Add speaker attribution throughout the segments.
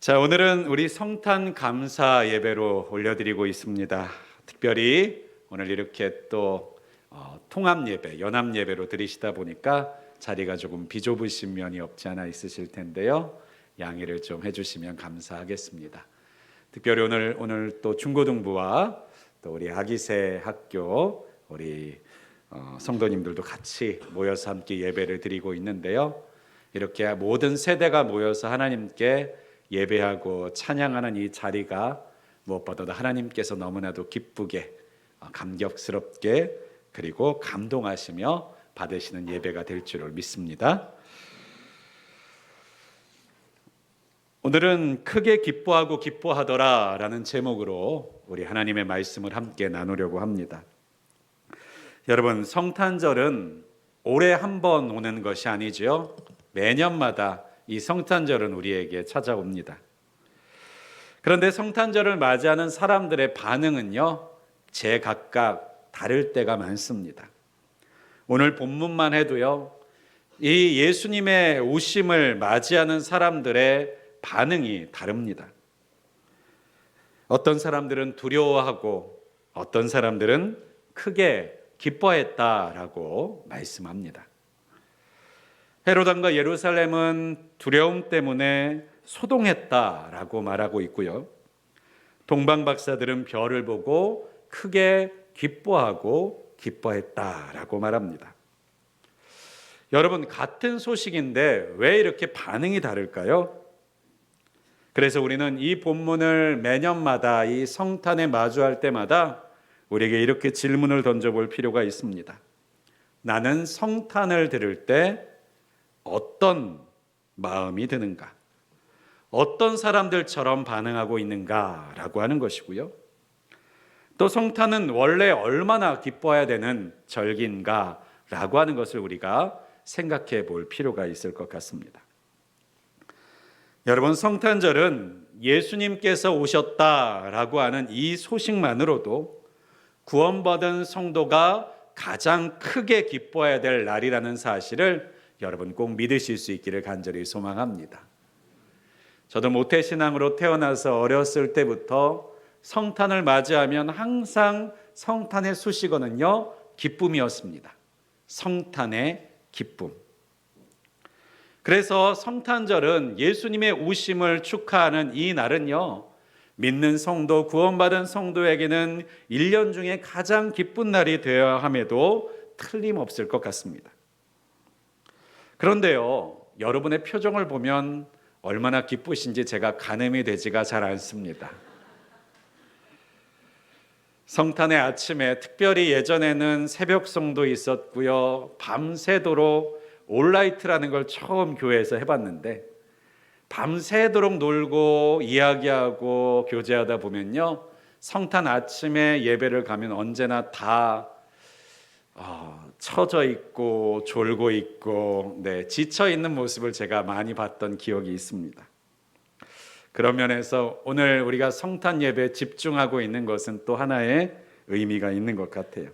Speaker 1: 자, 오늘은 우리 성탄 감사 예배로 올려드리고 있습니다. 특별히 오늘 이렇게 또 어, 통합 예배, 연합 예배로 드리시다 보니까 자리가 조금 비좁으신 면이 없지 않아 있으실 텐데요. 양해를 좀 해주시면 감사하겠습니다. 특별히 오늘 오늘 또 중고등부와 또 우리 아기새 학교 우리 어, 성도님들도 같이 모여서 함께 예배를 드리고 있는데요. 이렇게 모든 세대가 모여서 하나님께 예배하고 찬양하는 이 자리가 무엇보다도 하나님께서 너무나도 기쁘게 어, 감격스럽게 그리고 감동하시며 받으시는 예배가 될 줄을 믿습니다. 오늘은 크게 기뻐하고 기뻐하더라라는 제목으로 우리 하나님의 말씀을 함께 나누려고 합니다. 여러분 성탄절은 올해 한 번 오는 것이 아니지요. 매년마다 이 성탄절은 우리에게 찾아옵니다. 그런데 성탄절을 맞이하는 사람들의 반응은요, 제각각 다를 때가 많습니다. 오늘 본문만 해도요, 이 예수님의 오심을 맞이하는 사람들의 반응이 다릅니다. 어떤 사람들은 두려워하고 어떤 사람들은 크게 기뻐했다라고 말씀합니다. 헤로단과 예루살렘은 두려움 때문에 소동했다라고 말하고 있고요. 동방 박사들은 별을 보고 크게 기뻐하고 기뻐했다라고 말합니다. 여러분 같은 소식인데 왜 이렇게 반응이 다를까요? 그래서 우리는 이 본문을 매년마다 이 성탄에 마주할 때마다 우리에게 이렇게 질문을 던져볼 필요가 있습니다. 나는 성탄을 들을 때 어떤 마음이 드는가? 어떤 사람들처럼 반응하고 있는가라고 하는 것이고요. 또 성탄은 원래 얼마나 기뻐해야 되는 절기인가라고 하는 것을 우리가 생각해 볼 필요가 있을 것 같습니다. 여러분 성탄절은 예수님께서 오셨다라고 하는 이 소식만으로도 구원받은 성도가 가장 크게 기뻐해야 될 날이라는 사실을 여러분 꼭 믿으실 수 있기를 간절히 소망합니다. 저도 모태신앙으로 태어나서 어렸을 때부터 성탄을 맞이하면 항상 성탄의 수식어는요, 기쁨이었습니다. 성탄의 기쁨. 그래서 성탄절은 예수님의 오심을 축하하는 이 날은요, 믿는 성도, 구원받은 성도에게는 1년 중에 가장 기쁜 날이 되어야 함에도 틀림없을 것 같습니다. 그런데요, 여러분의 표정을 보면 얼마나 기쁘신지 제가 가늠이 되지가 잘 않습니다. 성탄의 아침에 특별히 예전에는 새벽송도 있었고요. 밤새도록 올라이트라는 걸 처음 교회에서 해봤는데 밤새도록 놀고 이야기하고 교제하다 보면요. 성탄 아침에 예배를 가면 언제나 다 어, 처져 있고 졸고 있고 네, 지쳐 있는 모습을 제가 많이 봤던 기억이 있습니다. 그런 면에서 오늘 우리가 성탄 예배에 집중하고 있는 것은 또 하나의 의미가 있는 것 같아요.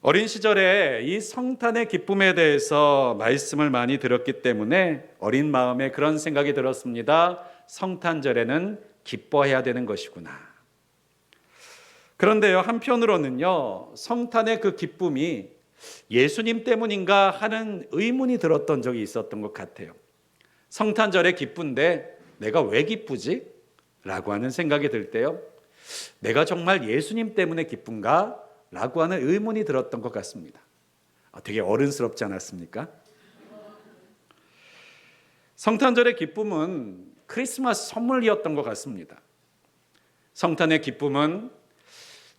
Speaker 1: 어린 시절에 이 성탄의 기쁨에 대해서 말씀을 많이 들었기 때문에 어린 마음에 그런 생각이 들었습니다. 성탄절에는 기뻐해야 되는 것이구나. 그런데요, 한편으로는요, 성탄의 그 기쁨이 예수님 때문인가 하는 의문이 들었던 적이 있었던 것 같아요. 성탄절에 기쁜데 내가 왜 기쁘지? 라고 하는 생각이 들 때요. 내가 정말 예수님 때문에 기쁜가? 라고 하는 의문이 들었던 것 같습니다. 아, 되게 어른스럽지 않았습니까? 성탄절의 기쁨은 크리스마스 선물이었던 것 같습니다. 성탄의 기쁨은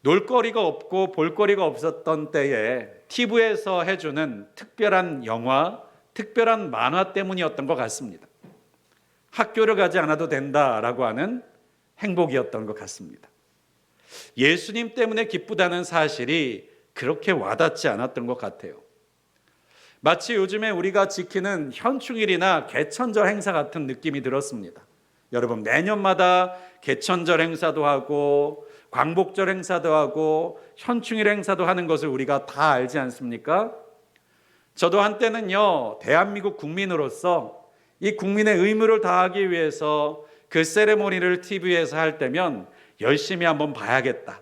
Speaker 1: 놀거리가 없고 볼거리가 없었던 때에 TV에서 해주는 특별한 영화, 특별한 만화 때문이었던 것 같습니다. 학교를 가지 않아도 된다라고 하는 행복이었던 것 같습니다. 예수님 때문에 기쁘다는 사실이 그렇게 와닿지 않았던 것 같아요. 마치 요즘에 우리가 지키는 현충일이나 개천절 행사 같은 느낌이 들었습니다. 여러분, 매년마다 개천절 행사도 하고, 광복절 행사도 하고, 현충일 행사도 하는 것을 우리가 다 알지 않습니까? 저도 한때는요, 대한민국 국민으로서 이 국민의 의무를 다하기 위해서 그 세레모니를 TV에서 할 때면 열심히 한번 봐야겠다.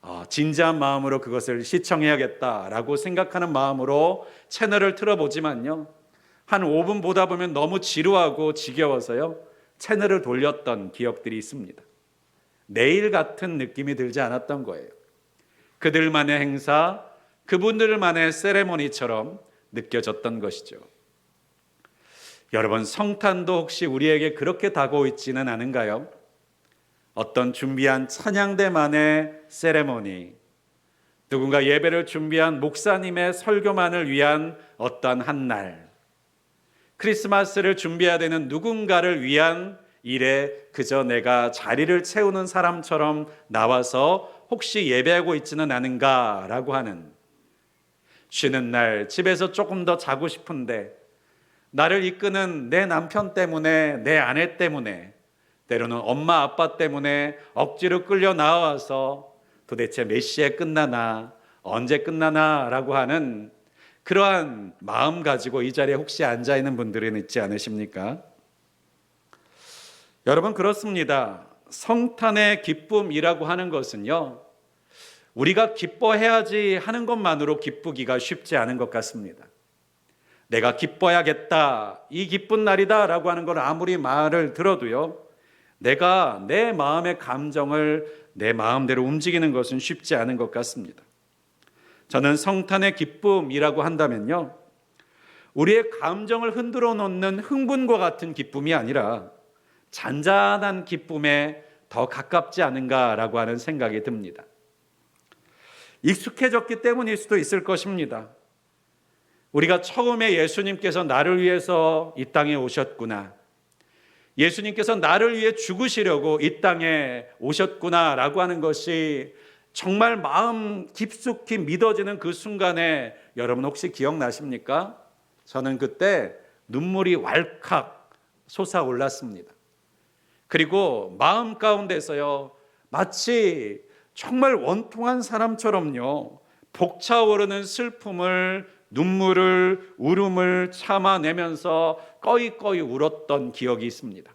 Speaker 1: 어, 진지한 마음으로 그것을 시청해야겠다라고 생각하는 마음으로 채널을 틀어보지만요. 한 5분 보다 보면 너무 지루하고 지겨워서요. 채널을 돌렸던 기억들이 있습니다. 내일 같은 느낌이 들지 않았던 거예요. 그들만의 행사, 그분들만의 세레모니처럼 느껴졌던 것이죠. 여러분, 성탄도 혹시 우리에게 그렇게 다가오 있지는 않은가요? 어떤 준비한 찬양대만의 세레모니, 누군가 예배를 준비한 목사님의 설교만을 위한 어떤 한 날, 크리스마스를 준비해야 되는 누군가를 위한 일에 그저 내가 자리를 채우는 사람처럼 나와서 혹시 예배하고 있지는 않은가라고 하는 쉬는 날 집에서 조금 더 자고 싶은데 나를 이끄는 내 남편 때문에 내 아내 때문에 때로는 엄마 아빠 때문에 억지로 끌려 나와서 도대체 몇 시에 끝나나 언제 끝나나라고 하는 그러한 마음 가지고 이 자리에 혹시 앉아 있는 분들은 있지 않으십니까? 여러분 그렇습니다. 성탄의 기쁨이라고 하는 것은요. 우리가 기뻐해야지 하는 것만으로 기쁘기가 쉽지 않은 것 같습니다. 내가 기뻐야겠다. 이 기쁜 날이다 라고 하는 걸 아무리 말을 들어도요. 내가 내 마음의 감정을 내 마음대로 움직이는 것은 쉽지 않은 것 같습니다. 저는 성탄의 기쁨이라고 한다면요. 우리의 감정을 흔들어 놓는 흥분과 같은 기쁨이 아니라 잔잔한 기쁨에 더 가깝지 않은가라고 하는 생각이 듭니다. 익숙해졌기 때문일 수도 있을 것입니다. 우리가 처음에 예수님께서 나를 위해서 이 땅에 오셨구나. 예수님께서 나를 위해 죽으시려고 이 땅에 오셨구나라고 하는 것이 정말 마음 깊숙이 믿어지는 그 순간에 여러분 혹시 기억나십니까? 저는 그때 눈물이 왈칵 솟아올랐습니다. 그리고 마음 가운데서요, 마치 정말 원통한 사람처럼요, 벅차오르는 슬픔을, 눈물을, 울음을 참아내면서 꺼이꺼이 울었던 기억이 있습니다.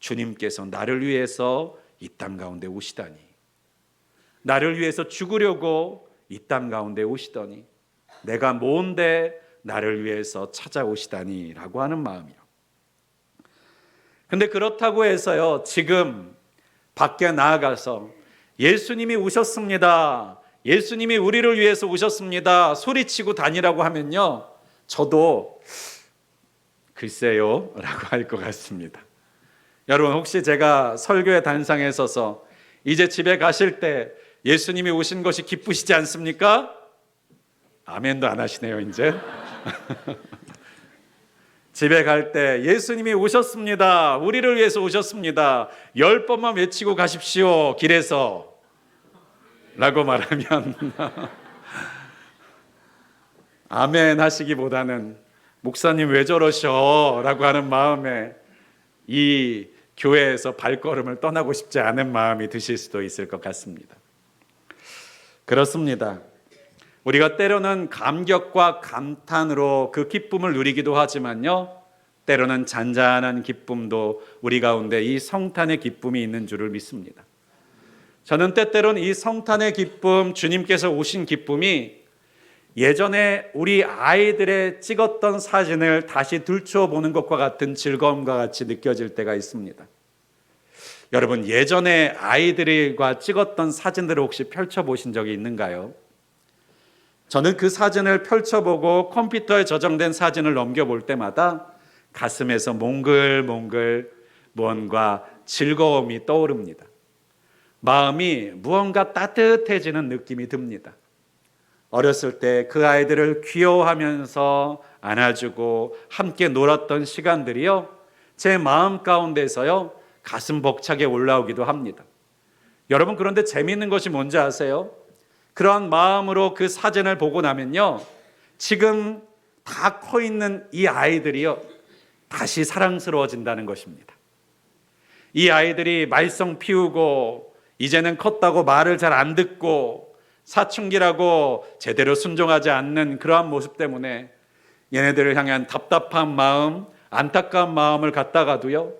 Speaker 1: 주님께서 나를 위해서 이 땅 가운데 오시다니. 나를 위해서 죽으려고 이 땅 가운데 오시더니 내가 뭔데 나를 위해서 찾아오시다니라고 하는 마음이요. 근데 그렇다고 해서요. 지금 밖에 나아가서 예수님이 오셨습니다. 예수님이 우리를 위해서 오셨습니다. 소리치고 다니라고 하면요. 저도 글쎄요. 라고 할 것 같습니다. 여러분 혹시 제가 설교의 단상에 서서 이제 집에 가실 때 예수님이 오신 것이 기쁘시지 않습니까? 아멘도 안 하시네요, 이제. 집에 갈 때 예수님이 오셨습니다. 우리를 위해서 오셨습니다. 열 번만 외치고 가십시오. 길에서. 라고 말하면 아멘 하시기보다는 목사님 왜 저러셔? 라고 하는 마음에 이 교회에서 발걸음을 떠나고 싶지 않은 마음이 드실 수도 있을 것 같습니다. 그렇습니다. 우리가 때로는 감격과 감탄으로 그 기쁨을 누리기도 하지만요. 때로는 잔잔한 기쁨도 우리 가운데 이 성탄의 기쁨이 있는 줄을 믿습니다. 저는 때때로는 이 성탄의 기쁨, 주님께서 오신 기쁨이 예전에 우리 아이들의 찍었던 사진을 다시 들춰보는 것과 같은 즐거움과 같이 느껴질 때가 있습니다. 여러분, 예전에 아이들과 찍었던 사진들을 혹시 펼쳐보신 적이 있는가요? 저는 그 사진을 펼쳐보고 컴퓨터에 저장된 사진을 넘겨볼 때마다 가슴에서 몽글몽글 무언가 즐거움이 떠오릅니다. 마음이 무언가 따뜻해지는 느낌이 듭니다. 어렸을 때 그 아이들을 귀여워하면서 안아주고 함께 놀았던 시간들이요. 제 마음 가운데서요. 가슴 벅차게 올라오기도 합니다. 여러분 그런데 재미있는 것이 뭔지 아세요? 그러한 마음으로 그 사진을 보고 나면요. 지금 다 커 있는 이 아이들이요. 다시 사랑스러워진다는 것입니다. 이 아이들이 말썽 피우고 이제는 컸다고 말을 잘 안 듣고 사춘기라고 제대로 순종하지 않는 그러한 모습 때문에 얘네들을 향한 답답한 마음, 안타까운 마음을 갖다가도요.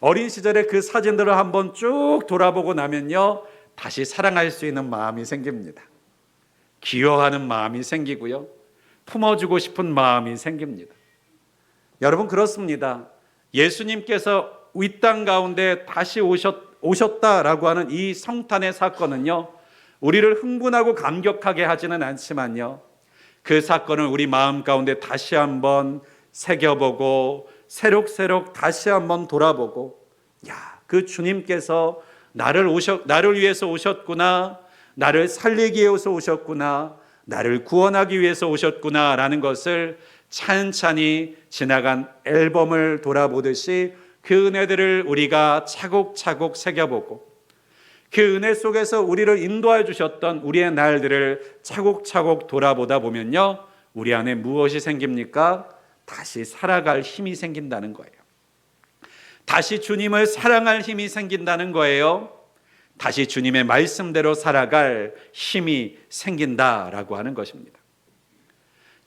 Speaker 1: 어린 시절의 그 사진들을 한번 쭉 돌아보고 나면요. 다시 사랑할 수 있는 마음이 생깁니다. 기여하는 마음이 생기고요. 품어주고 싶은 마음이 생깁니다. 여러분 그렇습니다. 예수님께서 이 땅 가운데 다시 오셨, 오셨다라고 하는 이 성탄의 사건은요. 우리를 흥분하고 감격하게 하지는 않지만요. 그 사건을 우리 마음 가운데 다시 한번 새겨보고 새록새록 다시 한번 돌아보고 야, 그 주님께서 나를 오셨 나를 위해서 오셨구나. 나를 살리기 위해서 오셨구나. 나를 구원하기 위해서 오셨구나라는 것을 찬찬히 지나간 앨범을 돌아보듯이 그 은혜들을 우리가 차곡차곡 새겨보고 그 은혜 속에서 우리를 인도해 주셨던 우리의 날들을 차곡차곡 돌아보다 보면요. 우리 안에 무엇이 생깁니까? 다시 살아갈 힘이 생긴다는 거예요. 다시 주님을 사랑할 힘이 생긴다는 거예요. 다시 주님의 말씀대로 살아갈 힘이 생긴다라고 하는 것입니다.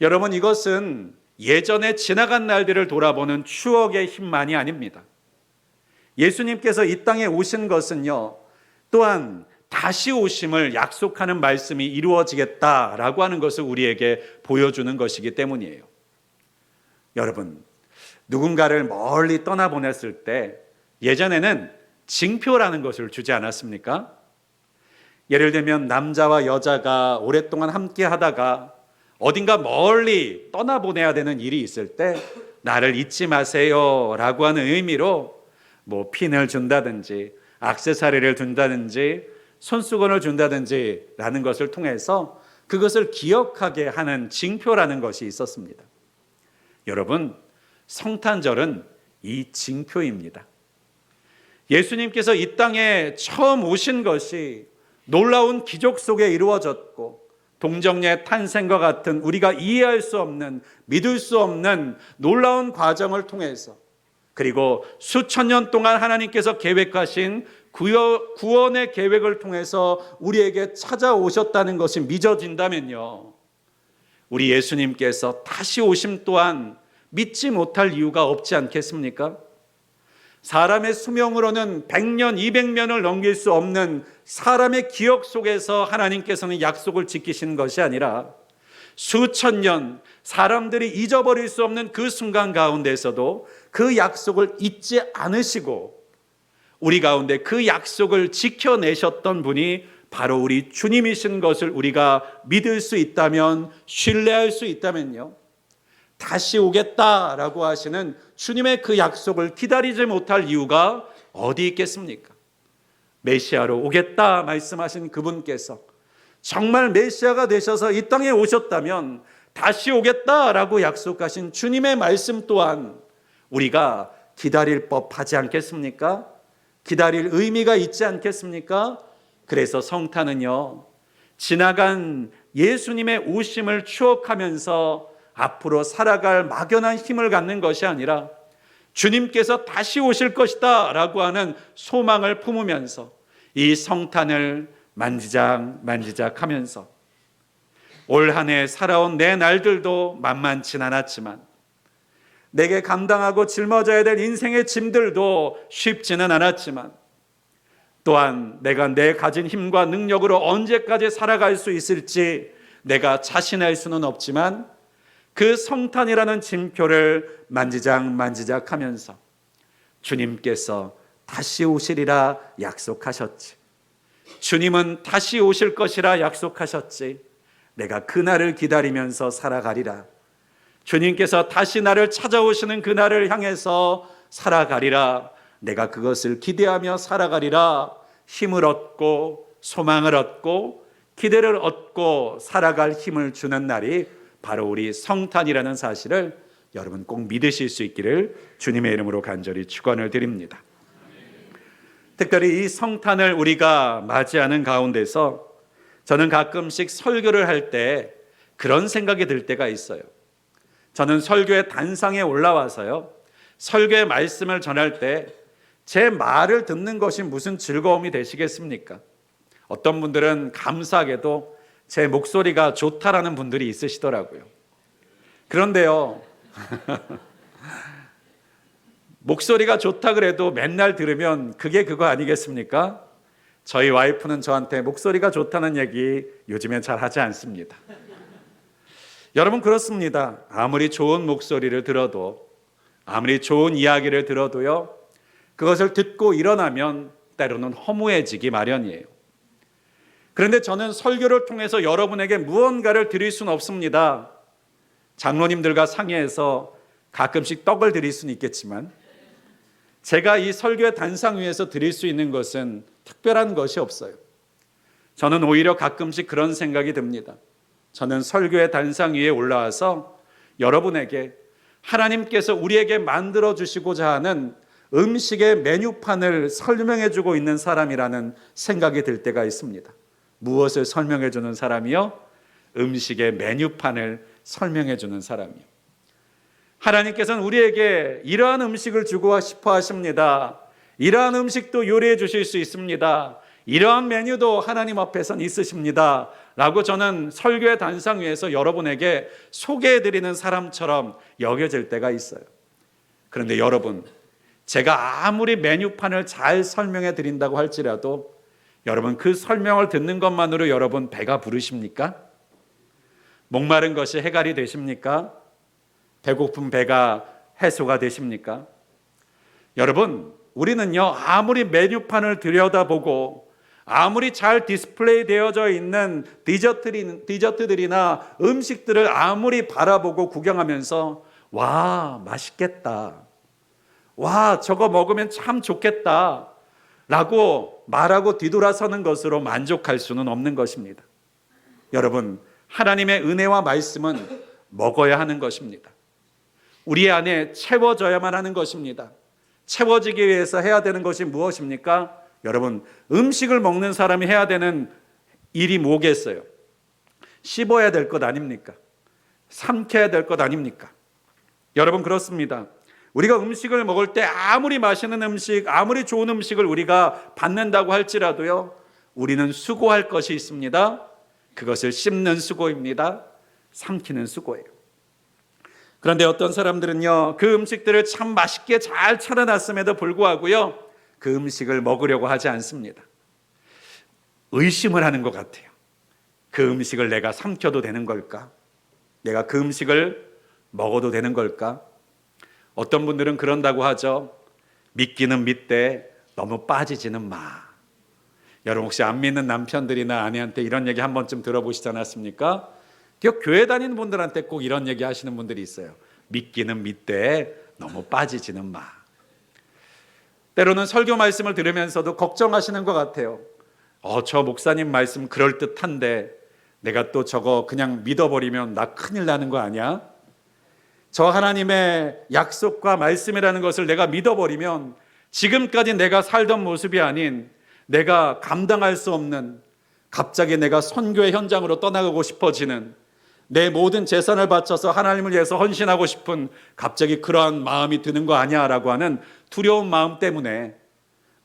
Speaker 1: 여러분 이것은 예전에 지나간 날들을 돌아보는 추억의 힘만이 아닙니다. 예수님께서 이 땅에 오신 것은요. 또한 다시 오심을 약속하는 말씀이 이루어지겠다라고 하는 것을 우리에게 보여주는 것이기 때문이에요. 여러분, 누군가를 멀리 떠나보냈을 때 예전에는 징표라는 것을 주지 않았습니까? 예를 들면 남자와 여자가 오랫동안 함께 하다가 어딘가 멀리 떠나보내야 되는 일이 있을 때 나를 잊지 마세요 라고 하는 의미로 뭐 핀을 준다든지 악세사리를 준다든지 손수건을 준다든지 라는 것을 통해서 그것을 기억하게 하는 징표라는 것이 있었습니다. 여러분, 성탄절은 이 징표입니다. 예수님께서 이 땅에 처음 오신 것이 놀라운 기적 속에 이루어졌고 동정녀의 탄생과 같은 우리가 이해할 수 없는 믿을 수 없는 놀라운 과정을 통해서 그리고 수천 년 동안 하나님께서 계획하신 구원의 계획을 통해서 우리에게 찾아오셨다는 것이 믿어진다면요. 우리 예수님께서 다시 오심 또한 믿지 못할 이유가 없지 않겠습니까? 사람의 수명으로는 100년, 200년을 넘길 수 없는 사람의 기억 속에서 하나님께서는 약속을 지키신 것이 아니라 수천 년 사람들이 잊어버릴 수 없는 그 순간 가운데서도 그 약속을 잊지 않으시고 우리 가운데 그 약속을 지켜내셨던 분이 바로 우리 주님이신 것을 우리가 믿을 수 있다면 신뢰할 수 있다면요. 다시 오겠다라고 하시는 주님의 그 약속을 기다리지 못할 이유가 어디 있겠습니까? 메시아로 오겠다 말씀하신 그분께서 정말 메시아가 되셔서 이 땅에 오셨다면 다시 오겠다라고 약속하신 주님의 말씀 또한 우리가 기다릴 법하지 않겠습니까? 기다릴 의미가 있지 않겠습니까? 그래서 성탄은요, 지나간 예수님의 오심을 추억하면서 앞으로 살아갈 막연한 힘을 갖는 것이 아니라 주님께서 다시 오실 것이다 라고 하는 소망을 품으면서 이 성탄을 만지작 만지작 하면서 올 한 해 살아온 내 날들도 만만치 않았지만 내게 감당하고 짊어져야 될 인생의 짐들도 쉽지는 않았지만 또한 내가 내 가진 힘과 능력으로 언제까지 살아갈 수 있을지 내가 자신할 수는 없지만 그 성탄이라는 짐표를 만지작 만지작 하면서 주님께서 다시 오시리라 약속하셨지. 주님은 다시 오실 것이라 약속하셨지. 내가 그날을 기다리면서 살아가리라. 주님께서 다시 나를 찾아오시는 그날을 향해서 살아가리라. 내가 그것을 기대하며 살아가리라. 힘을 얻고 소망을 얻고 기대를 얻고 살아갈 힘을 주는 날이 바로 우리 성탄이라는 사실을 여러분 꼭 믿으실 수 있기를 주님의 이름으로 간절히 축원을 드립니다. 특별히 이 성탄을 우리가 맞이하는 가운데서 저는 가끔씩 설교를 할 때 그런 생각이 들 때가 있어요. 저는 설교의 단상에 올라와서요. 설교의 말씀을 전할 때 제 말을 듣는 것이 무슨 즐거움이 되시겠습니까? 어떤 분들은 감사하게도 제 목소리가 좋다라는 분들이 있으시더라고요. 그런데요, 목소리가 좋다 그래도 맨날 들으면 그게 그거 아니겠습니까? 저희 와이프는 저한테 목소리가 좋다는 얘기 요즘엔 잘 하지 않습니다. 여러분 그렇습니다. 아무리 좋은 목소리를 들어도 아무리 좋은 이야기를 들어도요. 그것을 듣고 일어나면 때로는 허무해지기 마련이에요. 그런데 저는 설교를 통해서 여러분에게 무언가를 드릴 수는 없습니다. 장로님들과 상의해서 가끔씩 떡을 드릴 수는 있겠지만 제가 이 설교의 단상 위에서 드릴 수 있는 것은 특별한 것이 없어요. 저는 오히려 가끔씩 그런 생각이 듭니다. 저는 설교의 단상 위에 올라와서 여러분에게 하나님께서 우리에게 만들어 주시고자 하는 음식의 메뉴판을 설명해 주고 있는 사람이라는 생각이 들 때가 있습니다. 무엇을 설명해 주는 사람이요? 음식의 메뉴판을 설명해 주는 사람이요. 하나님께서는 우리에게 이러한 음식을 주고 싶어 하십니다. 이러한 음식도 요리해 주실 수 있습니다. 이러한 메뉴도 하나님 앞에선 있으십니다. 라고 저는 설교의 단상 위에서 여러분에게 소개해 드리는 사람처럼 여겨질 때가 있어요. 그런데 여러분, 제가 아무리 메뉴판을 잘 설명해 드린다고 할지라도 여러분 그 설명을 듣는 것만으로 여러분 배가 부르십니까? 목마른 것이 해갈이 되십니까? 배고픈 배가 해소가 되십니까? 여러분, 우리는요, 아무리 메뉴판을 들여다보고 아무리 잘 디스플레이 되어져 있는 디저트들이나 음식들을 아무리 바라보고 구경하면서 와, 맛있겠다. 와, 저거 먹으면 참 좋겠다. 라고 말하고 뒤돌아서는 것으로 만족할 수는 없는 것입니다. 여러분, 하나님의 은혜와 말씀은 먹어야 하는 것입니다. 우리 안에 채워져야만 하는 것입니다. 채워지기 위해서 해야 되는 것이 무엇입니까? 여러분, 음식을 먹는 사람이 해야 되는 일이 뭐겠어요? 씹어야 될 것 아닙니까? 삼켜야 될 것 아닙니까? 여러분, 그렇습니다. 우리가 음식을 먹을 때 아무리 맛있는 음식, 아무리 좋은 음식을 우리가 받는다고 할지라도요, 우리는 수고할 것이 있습니다. 그것을 씹는 수고입니다. 삼키는 수고예요. 그런데 어떤 사람들은요, 그 음식들을 참 맛있게 잘 차려놨음에도 불구하고요, 그 음식을 먹으려고 하지 않습니다. 의심을 하는 것 같아요. 그 음식을 내가 삼켜도 되는 걸까? 내가 그 음식을 먹어도 되는 걸까? 어떤 분들은 그런다고 하죠. 믿기는 믿되 너무 빠지지는 마. 여러분 혹시 안 믿는 남편들이나 아내한테 이런 얘기 한 번쯤 들어보시지 않았습니까? 교회 다니는 분들한테 꼭 이런 얘기 하시는 분들이 있어요. 믿기는 믿되 너무 빠지지는 마. 때로는 설교 말씀을 들으면서도 걱정하시는 것 같아요. 어, 저 목사님 말씀 그럴듯한데 내가 또 저거 그냥 믿어버리면 나 큰일 나는 거 아니야? 저 하나님의 약속과 말씀이라는 것을 내가 믿어버리면 지금까지 내가 살던 모습이 아닌 내가 감당할 수 없는 갑자기 내가 선교의 현장으로 떠나가고 싶어지는 내 모든 재산을 바쳐서 하나님을 위해서 헌신하고 싶은 갑자기 그러한 마음이 드는 거 아니야 라고 하는 두려운 마음 때문에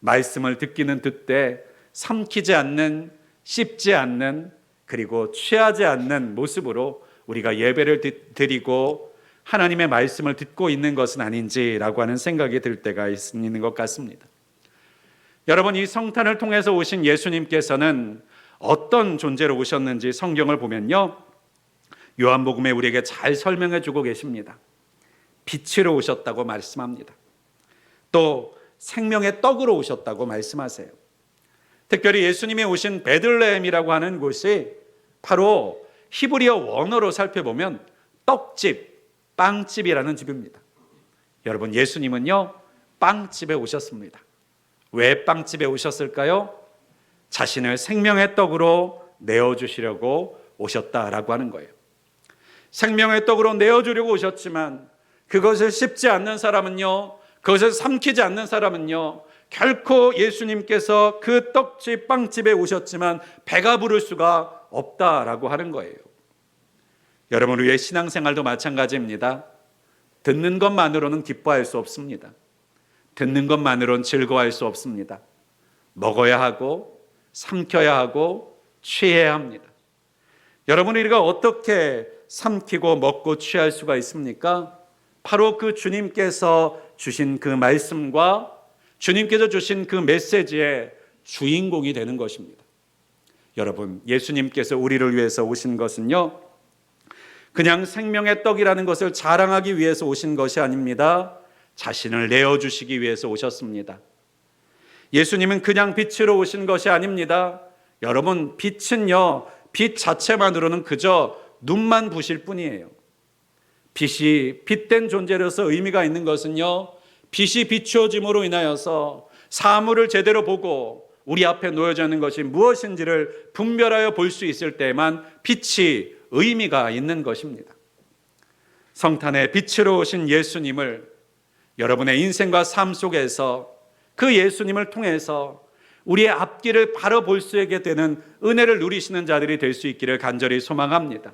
Speaker 1: 말씀을 듣기는 듣되 삼키지 않는 씹지 않는 그리고 취하지 않는 모습으로 우리가 예배를 드리고 하나님의 말씀을 듣고 있는 것은 아닌지라고 하는 생각이 들 때가 있는 것 같습니다. 여러분 이 성탄을 통해서 오신 예수님께서는 어떤 존재로 오셨는지 성경을 보면요. 요한복음에 우리에게 잘 설명해 주고 계십니다. 빛으로 오셨다고 말씀합니다. 또 생명의 떡으로 오셨다고 말씀하세요. 특별히 예수님이 오신 베들레헴이라고 하는 곳이 바로 히브리어 원어로 살펴보면 떡집, 빵집이라는 집입니다. 여러분 예수님은요 빵집에 오셨습니다. 왜 빵집에 오셨을까요? 자신을 생명의 떡으로 내어 주시려고 오셨다라고 하는 거예요. 생명의 떡으로 내어 주려고 오셨지만 그것을 씹지 않는 사람은요. 그것을 삼키지 않는 사람은요. 결코 예수님께서 그 떡집 빵집에 오셨지만 배가 부를 수가 없다라고 하는 거예요. 여러분 우리의 신앙생활도 마찬가지입니다. 듣는 것만으로는 기뻐할 수 없습니다. 듣는 것만으로는 즐거워할 수 없습니다. 먹어야 하고 삼켜야 하고 취해야 합니다. 여러분 우리가 어떻게 삼키고 먹고 취할 수가 있습니까? 바로 그 주님께서 주신 그 말씀과 주님께서 주신 그 메시지의 주인공이 되는 것입니다. 여러분, 예수님께서 우리를 위해서 오신 것은요, 그냥 생명의 떡이라는 것을 자랑하기 위해서 오신 것이 아닙니다. 자신을 내어주시기 위해서 오셨습니다. 예수님은 그냥 빛으로 오신 것이 아닙니다. 여러분, 빛은요, 빛 자체만으로는 그저 눈만 부실 뿐이에요. 빛이 빛된 존재로서 의미가 있는 것은요, 빛이 비추어짐으로 인하여서 사물을 제대로 보고 우리 앞에 놓여져 있는 것이 무엇인지를 분별하여 볼 수 있을 때만 빛이 의미가 있는 것입니다. 성탄의 빛으로 오신 예수님을 여러분의 인생과 삶 속에서 그 예수님을 통해서 우리의 앞길을 바로 볼 수 있게 되는 은혜를 누리시는 자들이 될 수 있기를 간절히 소망합니다.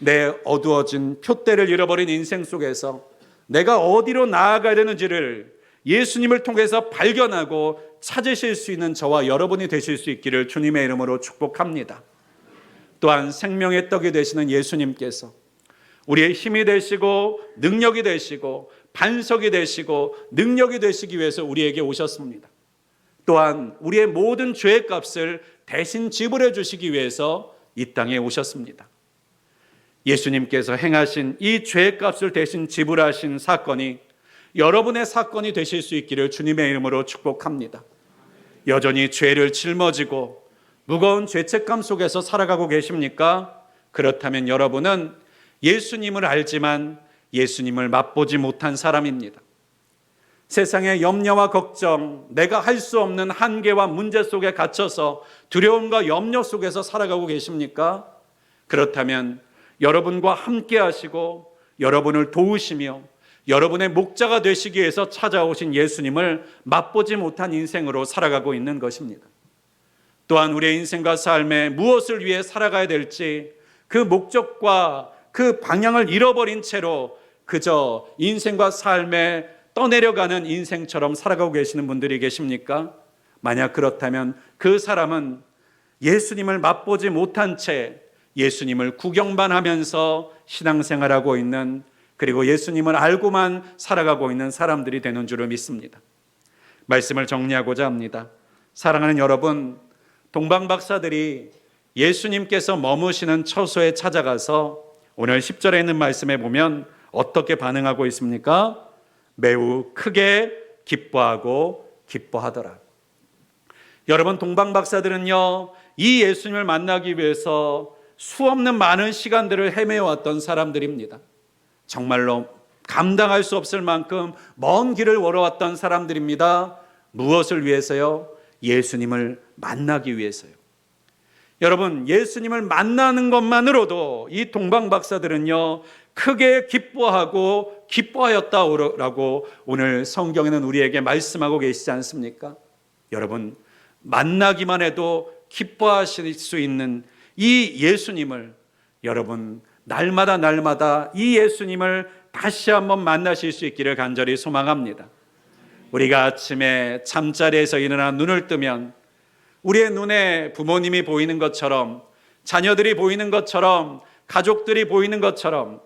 Speaker 1: 내 어두워진 표대를 잃어버린 인생 속에서 내가 어디로 나아가야 되는지를 예수님을 통해서 발견하고 찾으실 수 있는 저와 여러분이 되실 수 있기를 주님의 이름으로 축복합니다. 또한 생명의 떡이 되시는 예수님께서 우리의 힘이 되시고 능력이 되시고 반석이 되시고 능력이 되시기 위해서 우리에게 오셨습니다. 또한 우리의 모든 죄의 값을 대신 지불해 주시기 위해서 이 땅에 오셨습니다. 예수님께서 행하신 이 죄의 값을 대신 지불하신 사건이 여러분의 사건이 되실 수 있기를 주님의 이름으로 축복합니다. 여전히 죄를 짊어지고 무거운 죄책감 속에서 살아가고 계십니까? 그렇다면 여러분은 예수님을 알지만 예수님을 맛보지 못한 사람입니다. 세상의 염려와 걱정, 내가 할 수 없는 한계와 문제 속에 갇혀서 두려움과 염려 속에서 살아가고 계십니까? 그렇다면 여러분과 함께 하시고 여러분을 도우시며 여러분의 목자가 되시기 위해서 찾아오신 예수님을 맛보지 못한 인생으로 살아가고 있는 것입니다. 또한 우리의 인생과 삶에 무엇을 위해 살아가야 될지 그 목적과 그 방향을 잃어버린 채로 그저 인생과 삶에 떠내려가는 인생처럼 살아가고 계시는 분들이 계십니까? 만약 그렇다면 그 사람은 예수님을 맛보지 못한 채 예수님을 구경만 하면서 신앙생활하고 있는 그리고 예수님을 알고만 살아가고 있는 사람들이 되는 줄을 믿습니다. 말씀을 정리하고자 합니다. 사랑하는 여러분, 동방 박사들이 예수님께서 머무시는 처소에 찾아가서 오늘 10절에 있는 말씀에 보면 어떻게 반응하고 있습니까? 매우 크게 기뻐하고 기뻐하더라. 여러분 동방 박사들은요 이 예수님을 만나기 위해서 수없는 많은 시간들을 헤매왔던 사람들입니다. 정말로 감당할 수 없을 만큼 먼 길을 걸어왔던 사람들입니다. 무엇을 위해서요? 예수님을 만나기 위해서요. 여러분, 예수님을 만나는 것만으로도 이 동방 박사들은요, 크게 기뻐하고 기뻐하였다라고 오늘 성경에는 우리에게 말씀하고 계시지 않습니까? 여러분, 만나기만 해도 기뻐하실 수 있는 이 예수님을 여러분, 날마다 날마다 이 예수님을 다시 한번 만나실 수 있기를 간절히 소망합니다. 우리가 아침에 잠자리에서 일어나 눈을 뜨면 우리의 눈에 부모님이 보이는 것처럼 자녀들이 보이는 것처럼 가족들이 보이는 것처럼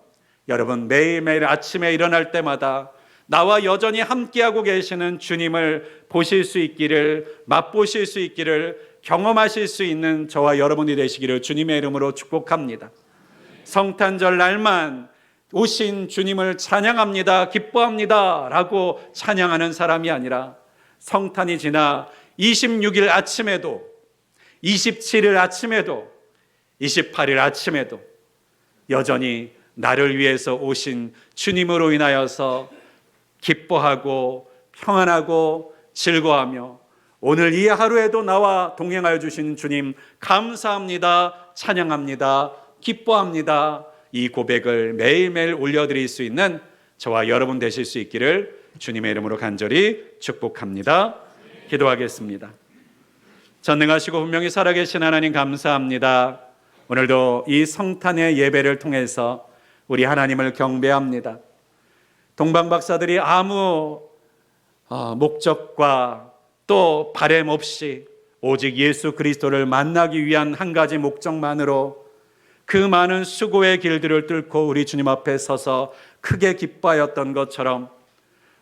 Speaker 1: 여러분 매일매일 아침에 일어날 때마다 나와 여전히 함께하고 계시는 주님을 보실 수 있기를 맛보실 수 있기를 경험하실 수 있는 저와 여러분이 되시기를 주님의 이름으로 축복합니다. 성탄절 날만 오신 주님을 찬양합니다. 기뻐합니다. 라고 찬양하는 사람이 아니라 성탄이 지나 26일 아침에도 27일 아침에도 28일 아침에도 여전히 나를 위해서 오신 주님으로 인하여서 기뻐하고 평안하고 즐거워하며 오늘 이 하루에도 나와 동행하여 주신 주님 감사합니다. 찬양합니다. 기뻐합니다. 이 고백을 매일매일 올려드릴 수 있는 저와 여러분 되실 수 있기를 주님의 이름으로 간절히 축복합니다. 기도하겠습니다. 전능하시고 분명히 살아계신 하나님 감사합니다. 오늘도 이 성탄의 예배를 통해서 우리 하나님을 경배합니다. 동방 박사들이 아무 어, 목적과 또 바램 없이 오직 예수 그리스도를 만나기 위한 한 가지 목적만으로 그 많은 수고의 길들을 뚫고 우리 주님 앞에 서서 크게 기뻐하였던 것처럼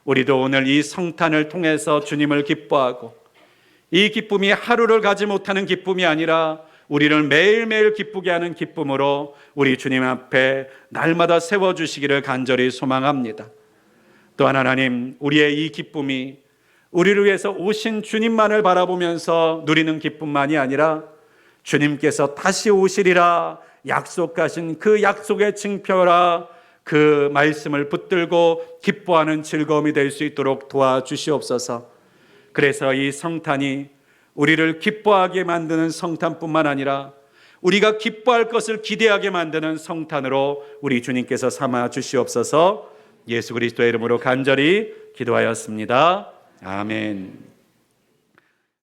Speaker 1: 우리도 오늘 이 성탄을 통해서 주님을 기뻐하고 이 기쁨이 하루를 가지 못하는 기쁨이 아니라 우리를 매일매일 기쁘게 하는 기쁨으로 우리 주님 앞에 날마다 세워주시기를 간절히 소망합니다. 또한 하나님, 우리의 이 기쁨이 우리를 위해서 오신 주님만을 바라보면서 누리는 기쁨만이 아니라 주님께서 다시 오시리라 약속하신 그 약속의 증표라 그 말씀을 붙들고 기뻐하는 즐거움이 될 수 있도록 도와주시옵소서. 그래서 이 성탄이 우리를 기뻐하게 만드는 성탄뿐만 아니라 우리가 기뻐할 것을 기대하게 만드는 성탄으로 우리 주님께서 삼아 주시옵소서. 예수 그리스도의 이름으로 간절히 기도하였습니다. 아멘.